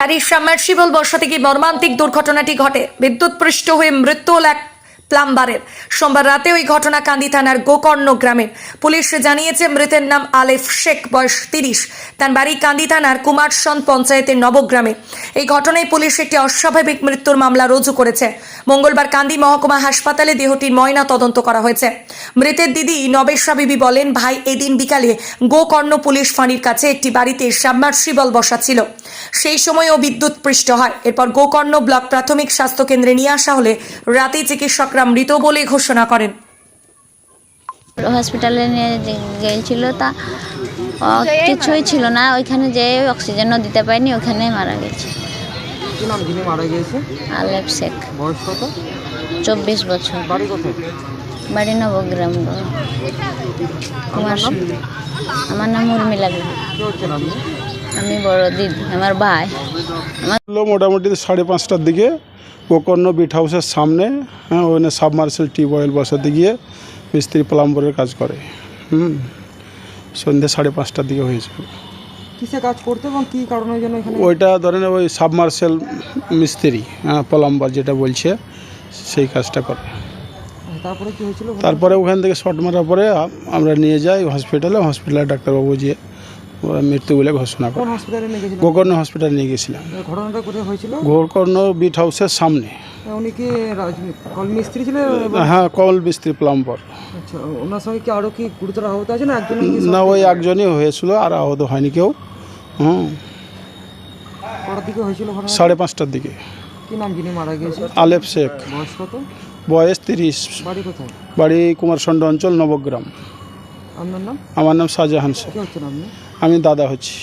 গাড়ির সাবমার্সিবল বর্ষা থেকে মর্মান্তিক দুর্ঘটনাটি ঘটে। বিদ্যুৎপৃষ্ট হয়ে মৃত্যু এক প্লাম্বারের। সোমবার রাতে ওই ঘটনা কান্দি থানার গোকর্ণ গ্রামের পুলিশ জানিয়েছে, মৃতের নাম আলেফ শেখ, বয়স তিরিশ। তার বাড়ি কান্দি থানার কুমারসন পঞ্চায়েতের নবগ্রামে। এই ঘটনায় পুলিশ একটি অস্বাভাবিক মৃত্যুর মামলা রুজু করেছে। মঙ্গলবার কান্দি মহকুমা হাসপাতালে দেহটির ময়না তদন্ত করা হয়েছে। মৃতের দিদি নবেশা বিবি বলেন, ভাই, এদিন বিকালে গোকর্ণ পুলিশ ফাঁড়ির কাছে একটি বাড়িতে সাবমার্সিবল বসা ছিল। সেই সময়ও বিদ্যুৎ পৃষ্ঠ হয়। এরপর গোকর্ণ ব্লক প্রাথমিক স্বাস্থ্য কেন্দ্রে নিয়ে আসা হলে রাতে চিকিৎসকরা মৃত বলে ঘোষণা করেন। হসপিটালে নিয়ে গিয়েছিল তা কিছুই ছিল না। ওইখানে যে অক্সিজেনও দিতে পারিনি ওখানে মারা গেছে। কি নাম? যিনি মারা গিয়েছে? আলেপ শেখ। বয়স কত? চব্বিশ বছর। বাড়ি কোথায়? বাড়ি নবগ্রাম রোড। কুমার আমার নাম? উর্মিলা বিবি আমি বড় দিদি আমার ভাই। হলো মোটামুটি সাড়ে পাঁচটার দিকে গোকর্ণ বিট হাউসের সামনে হ্যাঁ ওখানে সাবমার্সেল টিউব অয়েল বসাতে গিয়ে মিস্ত্রি প্লাম্বরের কাজ করে। হুম সন্ধ্যে সাড়ে পাঁচটার দিকে হয়েছে কিসে কাজ করতে এবং কি কারণের জন্য এখানে? ওইটা ধরেন ওই সাবমার্সেল মিস্ত্রি হ্যাঁ প্লাম্বার যেটা বলছে সেই কাজটা করে। তারপরে কি হয়েছিল? তারপরে ওখান থেকে শর্ট মারার পরে আমরা নিয়ে যাই হসপিটালে হসপিটালে ডাক্তারবাবু যে ওরা মৃত্যু বলে ঘোষণা করে। গোকর্ণ হসপিটালে নিয়ে গেছিলাম। ঘটনাটা কোথায় হয়েছিল? গোকর্ণ বিট হাউসের সামনে। উনি কি কল মিস্ত্রি ছিলেন হ্যাঁ কমল মিস্ত্রি প্লাম্বার আচ্ছা ওনার সঙ্গে কি আরও কি গুরুতর আহত আছে না একজন না ওই একজনই হয়েছিল আর আহত হয়নি কেউ। হুম। দিকে হয়েছিল সাড়ে পাঁচটার দিকে। কি নাম যিনি মারা গিয়েছে? আলেপ শেখ। বয়স কত? বয়স তিরিশ। বাড়ি কোথায়? বাড়ি কুমারসন্ড অঞ্চল নবগ্রাম। আমার নাম শাহজাহান শেখ। আমি দাদা হচ্ছি।